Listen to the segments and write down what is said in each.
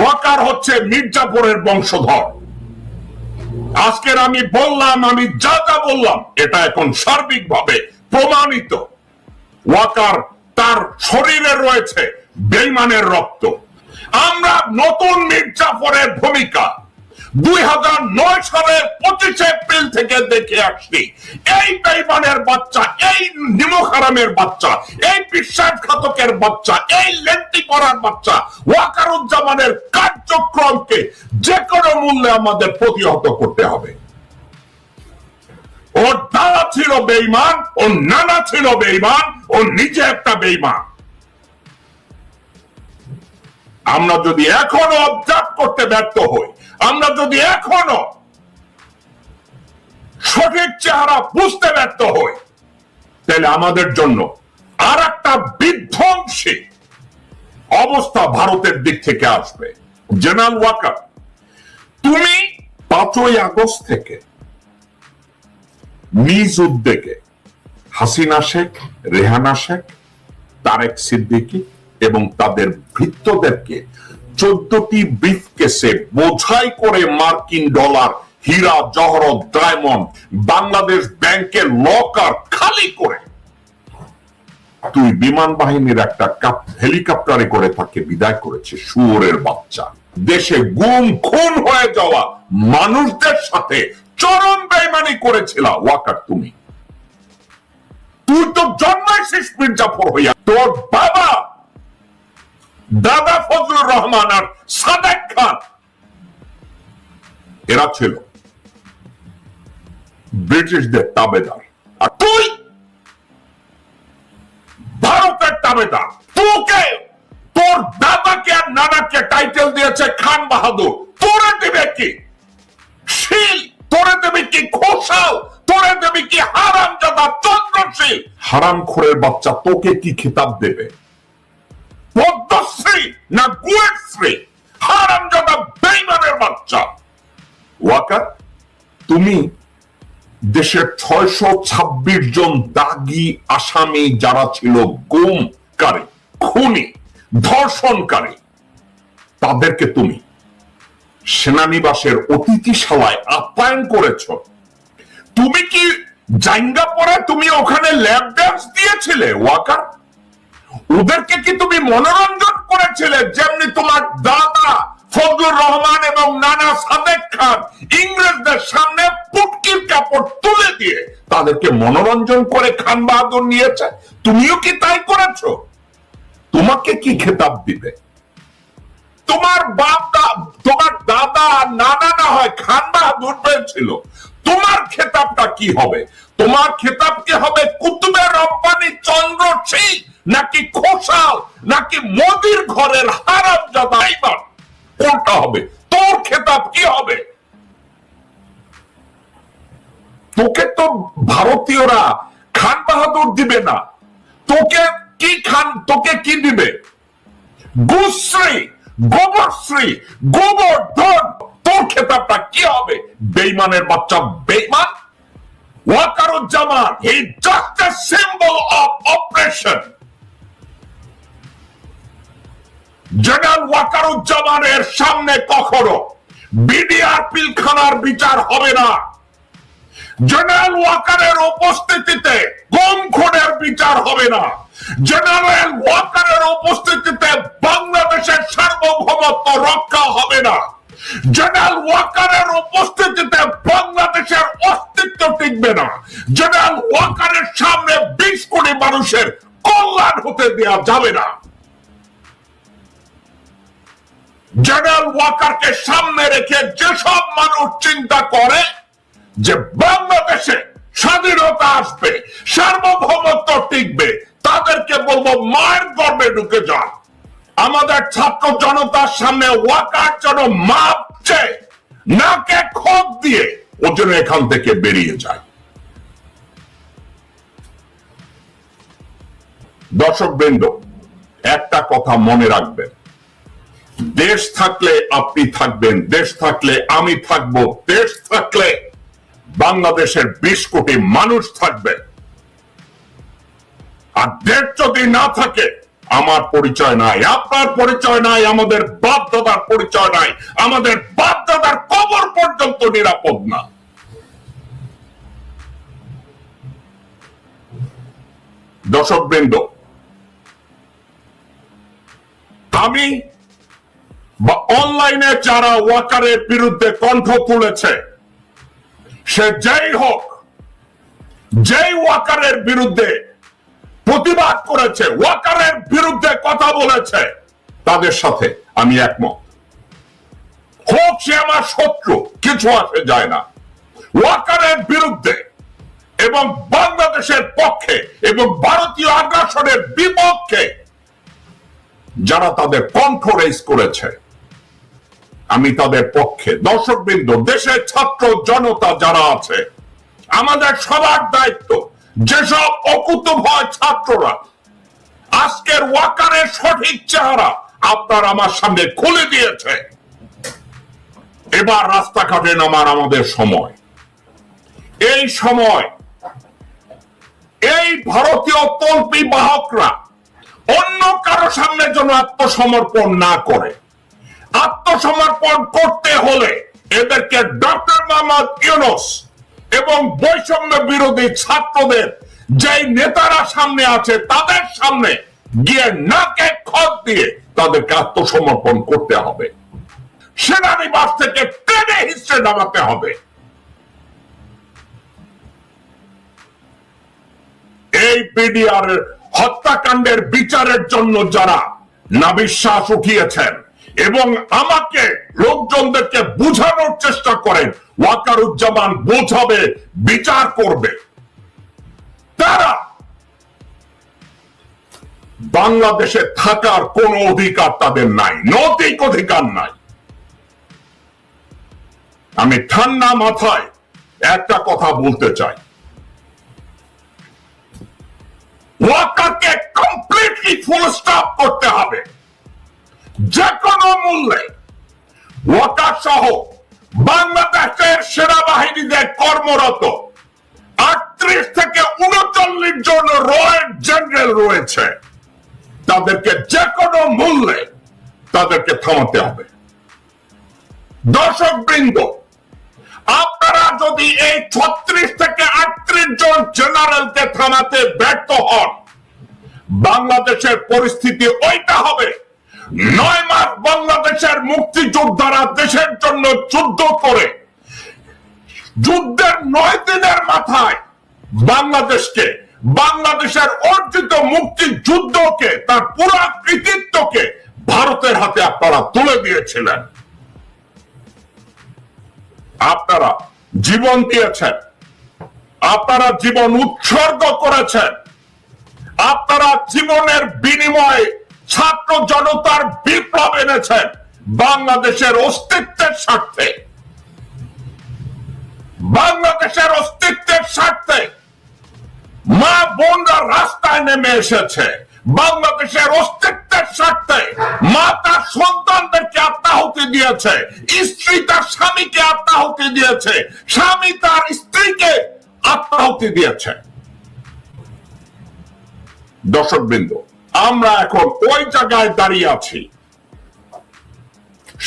ওয়াকার হচ্ছে মির্জাপুরের বংশধর। আজকের আমি বললাম, আমি যা যা বললাম, এটা এখন সার্বিক ভাবে প্রমাণিত। ওয়াকার তার শরীরে রয়েছে বেইমানের রক্ত। আমরা নতুন মির্জাফরের ভূমিকা দুই হাজার নয় এপ্রিল থেকে দেখে আসছি এই বেইমানের বাচ্চা, এই বাচ্চা, এই বিশ্বাসঘাতকের বাচ্চা, এই লেন্টি করার বাচ্চা, ওয়াকারুজ্জামানের কার্যক্রমকে যে কোনো মূল্যে আমাদের প্রতিহত করতে হবে। দাদা ছিল বেইমান ওর নানা ছিল বেইমান, ও নিজে একটা বেইমান। আমরা যদি এখনও অবজার্ভ করতে ব্যর্থ হই আমরা যদি এখনও সঠিক চেহারা বুঝতে ব্যর্থ হই, তাহলে আমাদের জন্য আর একটা বিধ্বংসী অবস্থা ভারতের দিক থেকে আসবে। জেনারেল ওয়াকার, তুমি পাঁচই আগস্ট থেকে নিজ উদ্যোগে হাসিনা শেখ, রেহানা শেখ, তারেক সিদ্দিকী এবং তাদের ভৃত্যদেরকে চোদ্দটি ব্রিফ কেসে বোঝাই করে মার্কিন ডলার, হীরা, জহরত, ডায়মন্ড, বাংলাদেশ ব্যাংকের লকার খালি করে। তুই বিমান বাহিনীর একটা কাপ হেলিকপ্টারে করে তাকে বিদায় করেছে শুয়োরের বাচ্চা। দেশে গুম, খুন হয়ে যাওয়া মানুষদের সাথে চরম বেইমানি করেছিল। ওয়াকার, তুমি। তুই তো জন্মাইছিস মির্জাফর হইয়া, তোর বাবা দাদা ফজলুর রহমান আর সাদেক খান। এরা ছিল ব্রিটিশদের তাবেদার। আর তুই ভারতের তাবেদার। তোকে, তোর দাদাকে আর নানাকে টাইটেল দিয়েছে খান বাহাদুর। তোরে দেবে কি? শিল। তোরে দেবে কি খোসাল তোরে দেবে কি হারাম জাদা চন্দ্রশীল? হারাম খোরের বাচ্চা তোকে কি খেতাব দেবে? না গুয়েশ্রী হারাম জাদা বেইমানের বাচ্চা ওয়াকার তুমি দেশের ছয়শো ছাব্বিশ জন দাগি আসামি যারা ছিল গুমকারী খুনি ধর্ষণকারী তাদেরকে তুমি সেনানিবাসের অতিথিশালায় আপ্যায়ন করেছ তুমি কি জাইঙ্গা পরে তুমি ওখানে ল্যাব ড্যান্স দিয়েছিলে ওয়াকার ওদেরকে কি তুমি মনোরঞ্জন করেছিলে? যেমনি তোমার দাদা ফজলুর রহমান এবং নানা সাদেক খান ইংরেজদের সামনে পুটকির কাপড় তুলে দিয়ে তাদেরকে মনোরঞ্জন করে খান বাহাদুর নিয়েছে? তুমিও কি তাই করেছ? তোমাকে কি খেতাব দিবে? তোমার বাপ তোমার দাদা নানা না হয় খান বাহাদুর পেয়েছিল তোমার খেতাবটা কি হবে? তোমার খেতাব কি হবে কুতুবের রব্বানি চন্দ্র সিং নাকি খোসাল নাকি মোদির ঘরের হারাম জাদা কোনটা হবে? তোর খেতাব কি হবে? তোকে তো ভারতীয়রা খান বাহাদুর দিবে না। তোকে কি খান, তোকে কি দিবে? গুশ্রী গোবরশ্রী, গোবর্ধন, তোর খেতাবটা কি হবে? বেইমানের বাচ্চা বেইমান। Wakeruzzaman he just symbol of operation general ওয়াকারুজ্জামানের সামনে কখনো বিডিআর পিলখানার বিচার হবে না। জেনারেল ওয়াকারের উপস্থিতিতে খুনের বিচার হবে না। জেনারেল ওয়াকারের উপস্থিতিতে বাংলাদেশের সার্বভৌমত্ব রক্ষা হবে না। জেনারেল ওয়াকারের উপস্থিতিতে বাংলাদেশের অস্তিত্ব টিকবে না। জেনারেল ওয়াকারের সামনে বিশ কোটি মানুষের কল্যাণ হতে দেওয়া যাবে না। জেনারেল ওয়াকারকে সামনে রেখে যেসব মানুষ চিন্তা করে যে বাংলাদেশে স্বাধীনতা আসবে, সার্বভৌমত্ব টিকবে, তাদেরকে বলব মায়ের গর্বে ঢুকে যান। আমাদের ছাত্র জনতার সামনে ওয়াকার যেন মাপ চেয়ে নাকে খোপ দিয়ে ও যেন এখান থেকে বেরিয়ে যায়। দর্শক বৃন্দ একটা কথা মনে রাখবেন। দেশ থাকলে আপনি থাকবেন, দেশ থাকলে আমি থাকব, দেশ থাকলে বাংলাদেশের বিশ কোটি মানুষ থাকবে। আর দেশ যদি না থাকে, আমার পরিচয় নাই, আপনার পরিচয় নাই, আমাদের বাপ দাদার পরিচয় নাই, আমাদের বাপ দাদার কবর পর্যন্ত নিরাপদ না। দর্শক বৃন্দ আমি বা অনলাইনে যারা ওয়াকারের বিরুদ্ধে কণ্ঠ তুলেছে, সে যেই হোক, যেই ওয়াকারের বিরুদ্ধে প্রতিবাদ করেছে, ওয়াকারের বিরুদ্ধে কথা বলেছে, তাদের সাথে আমি একমত। হোক সে আমার শত্রু, কিছু আসে যায় না। ওয়াকারের বিরুদ্ধে এবং বাংলাদেশের পক্ষে এবং ভারতীয় আগ্রাসনের বিপক্ষে যারা তাদের কণ্ঠ রেস করেছে আমি তাদের পক্ষে। দর্শকবৃন্দ, দেশের ছাত্র জনতা যারা আছে, আমাদের সবার দায়িত্ব, যেসব অকুত ভয় ছাত্ররা, আজকের ওয়াকারের সঠিক চেহারা আপনার আমার সামনে খুলে দিয়েছে। এবার রাস্তাঘাটে নামার আমাদের সময়। এই সময়, এই ভারতীয় তল্পি বাহকরা অন্য কারও সামনে যেন আত্মসমর্পণ না করে। আত্মসমর্পণ করতে হলে এদেরকে ডক্টর মোহাম্মদ ইউনুস এবং বৈষম্য বিরোধী ছাত্রদের যে নেতারা সামনে আছে তাদের সামনে গিয়ে নাকে খত দিয়ে তাদেরকে আত্মসমর্পণ করতে হবে। সেনানিবাস থেকে টেনে হিসেবে নামাতে হবে। এই বিডিআর হত্যাকাণ্ডের বিচারের জন্য যারা নাবিশ্বাস উঠিয়েছেন এবং আমাকে লোকজনদেরকে বুঝানোর চেষ্টা করেন। ওয়াকারুজ্জামান বোঝাবে, বিচার করবে। তারা বাংলাদেশে থাকার কোন অধিকার তাদের নাই, নৈতিক অধিকার নাই। আমি ঠান্ডা মাথায় একটা কথা বলতে চাই। ওয়াকারকে কমপ্লিটলি ফুল স্টপ করতে হবে। যে কোনো মূল্যে ওয়াকার সহ বাংলাদেশের সেনাবাহিনীতে কর্মরত আটত্রিশ থেকে উনচল্লিশ জন রয়েল জেনারেল রয়েছে। তাদেরকে যে কোনো মূল্যে তাদেরকে থামাতে হবে। দর্শক বৃন্দ আপনারা যদি এই ছত্রিশ থেকে আটত্রিশ জন জেনারেলকে থামাতে ব্যর্থ হন, বাংলাদেশের পরিস্থিতি ওইটা হবে নয় মাস বাংলাদেশের মুক্তিযোদ্ধারা দেশের জন্য যুদ্ধ করে, যুদ্ধের নয় দিনের মাথায় বাংলাদেশকে, বাংলাদেশের অর্জিত মুক্তি যুদ্ধকে তার পুরো কৃতিত্বকে ভারতের হাতে আপনারা তুলে দিয়েছিলেন। আপনারা জীবন দিয়েছেন, আপনারা জীবন উৎসর্গ করেছেন, আপনারা জীবনের বিনিময়ে ছাত্র জনতার বিপ্লব এনেছেন বাংলাদেশের অস্তিত্বের স্বার্থে। বাংলাদেশের অস্তিত্বের স্বার্থে মা বোনরা রাস্তায় নেমে এসেছে। বাংলাদেশের অস্তিত্বের স্বার্থে মা তার সন্তানদেরকে আত্মাহুতি দিয়েছে, স্ত্রী তার স্বামীকে আত্মাহুতি দিয়েছে, স্বামী তার স্ত্রীকে আত্মাহুতি দিয়েছে। দর্শক বিন্দু আমরা এখন ওই জায়গায় দাঁড়িয়ে আছি।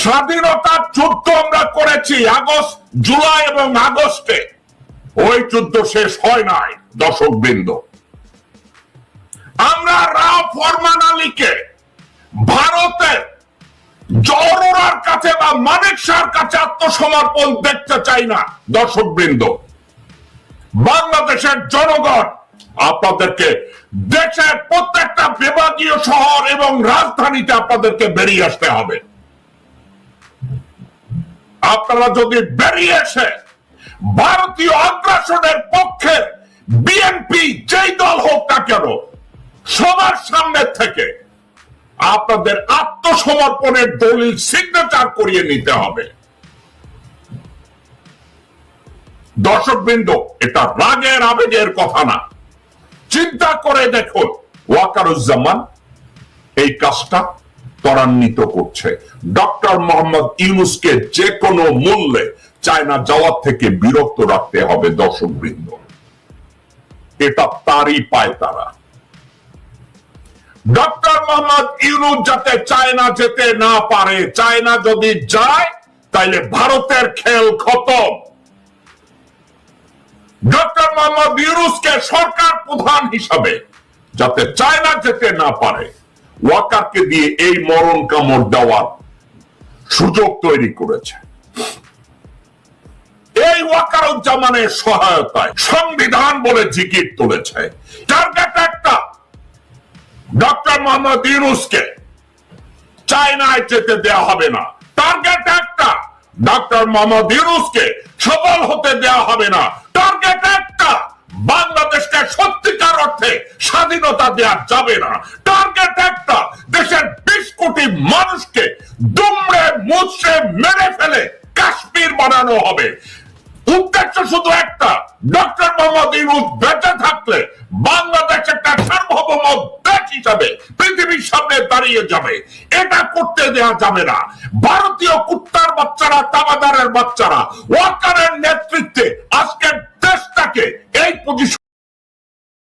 স্বাধীনতার যুদ্ধ আমরা করেছি আগস্ট, জুলাই এবং আগস্টে। ওই যুদ্ধ শেষ হয় নাই দর্শক বৃন্দ আমরা রাও ফরমান আলীকে ভারতের জওহরার কাছে বা মানিক শাহর কাছে আত্মসমর্পণ দেখতে চাই না দর্শক বৃন্দ বাংলাদেশের জনগণ আপনাদেরকে দেশের প্রত্যেকটা বিভাগীয় শহর এবং রাজধানীতে আপনাদেরকে বেরিয়ে আসতে হবে। আপনারা যদি বেরিয়ে এসে ভারতীয় আগ্রাসনের পক্ষে বিএনপি যেই দল হোক না কেন, সবার সামনে থেকে আপনাদের আত্মসমর্পণের দলিল সিগনেচার করিয়ে নিতে হবে। দর্শকবৃন্দ, এটা রাগের আবেগের কথা না। চিন্তা করে দেখুন ওয়াকারুজ্জামান এই কাজটা ত্বরান্বিত করছে। ডক্টর মোহাম্মদ ইউনুসকে যে কোনো মূল্যে চায়না যাওয়ার থেকে বিরক্ত রাখতে হবে দর্শকবৃন্দ। এটা তারই পায় তারা। ডক্টর মোহাম্মদ ইউনুস যাতে চায়না যেতে না পারে, চায়না যদি যায়, তাইলে ভারতের খেল খতম। ডক্টর মোহাম্মদ সরকার প্রধান হিসাবে, যাতে চায়না যেতে না পারে, ওয়াকারকে দিয়ে এই মরণ কামড় দেওয়ার সুযোগ তৈরি করেছে। এই সহায়তায় সংবিধান বলে জিকির তুলেছে। টার্গেট একটা ডক্টর মোহাম্মদ ইউনুসকে চায়নায় যেতে দেওয়া হবে না টার্গেট একটা ডক্টর মোহাম্মদ ইউনুসকে সফল হতে দেওয়া হবে না। টার্গেট একটা। বাংলাদেশকে সত্যিকার অর্থে স্বাধীনতা দেওয়া যাবে না। টার্গেট একটা। দেশের বিশ কোটি মানুষকে দুমড়ে মুচড়ে মেরে ফেলে কাশ্মীর বানানো হবে। উদ্দেশ্য শুধু একটা, ডক্টর মোহাম্মদ ইউনুস বেঁচে থাকলে বাংলাদেশ একটা সার্বভৌম দেশ হিসাবে পৃথিবীর সামনে দাঁড়িয়ে যাবে। এটা করতে দেওয়া যাবে না। ভারতীয় কুত্তার বাচ্চারা তাবাদারের বাচ্চারা, ওয়াকারের নেতৃত্বে আজকের দেশটাকে এই পজিশন